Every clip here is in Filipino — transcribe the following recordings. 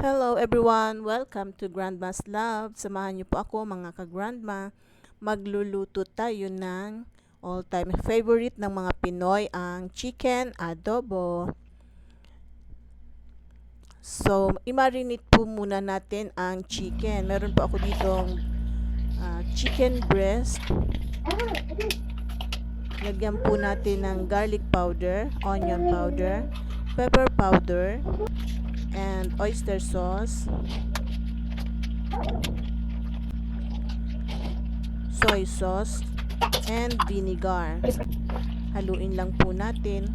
Hello everyone! Welcome to Grandma's Love. Samahan niyo po ako mga ka-grandma. Magluluto tayo ng all-time favorite ng mga Pinoy, ang chicken adobo. So, i-marinate po muna natin ang chicken. Meron po ako ditong ah, chicken breast. Lagyan po natin ng garlic powder, onion powder, pepper powder, and oyster sauce, soy sauce, and vinegar. Haluin lang po natin.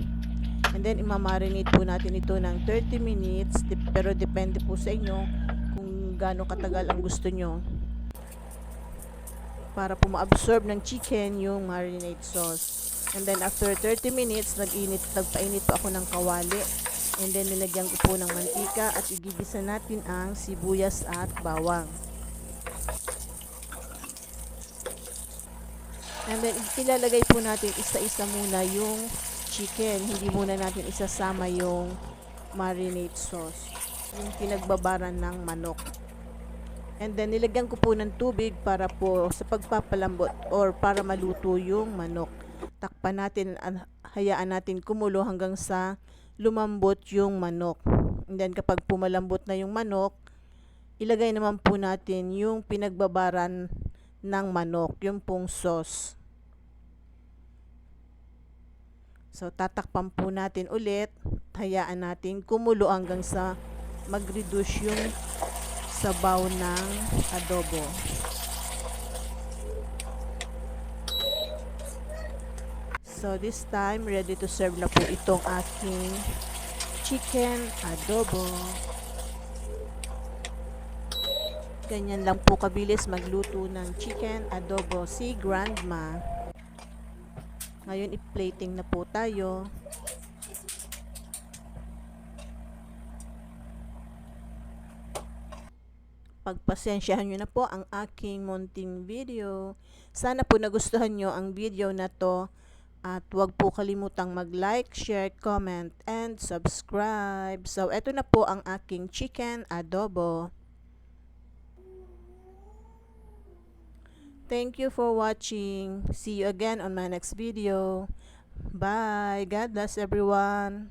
And then, imamarinate po natin ito ng 30 minutes. Pero depende po sa inyo kung gaano katagal ang gusto nyo. Para po ma-absorb ng chicken yung marinade sauce. And then, after 30 minutes, nag-init, nagpainit po ako ng kawali. And then, nilagyan ko po ng mantika at igigisa natin ang sibuyas at bawang. And then, ilalagay po natin isa-isa muna yung chicken. Hindi muna natin isasama yung marinade sauce. Yung pinagbabaran ng manok. And then, nilagyan ko po ng tubig para po sa pagpapalambot or para maluto yung manok. Takpan natin, at hayaan natin kumulo hanggang sa lumambot yung manok. And then, kapag pumalambot na yung manok, ilagay naman po natin yung pinagbabaran ng manok, yung pong sauce. So, tatakpan po natin ulit. Hayaan natin kumulo hanggang sa mag-reduce yung sabaw ng adobo. So, this time, ready to serve na po itong aking chicken adobo. Ganyan lang po kabilis magluto ng chicken adobo si Grandma. Ngayon, i-plating na po tayo. Pagpasensyahan nyo na po ang aking munting video. Sana po nagustuhan nyo ang video na to. At huwag po kalimutang mag-like, share, comment, and subscribe. So, eto na po ang aking chicken adobo. Thank you for watching. See you again on my next video. Bye. God bless everyone.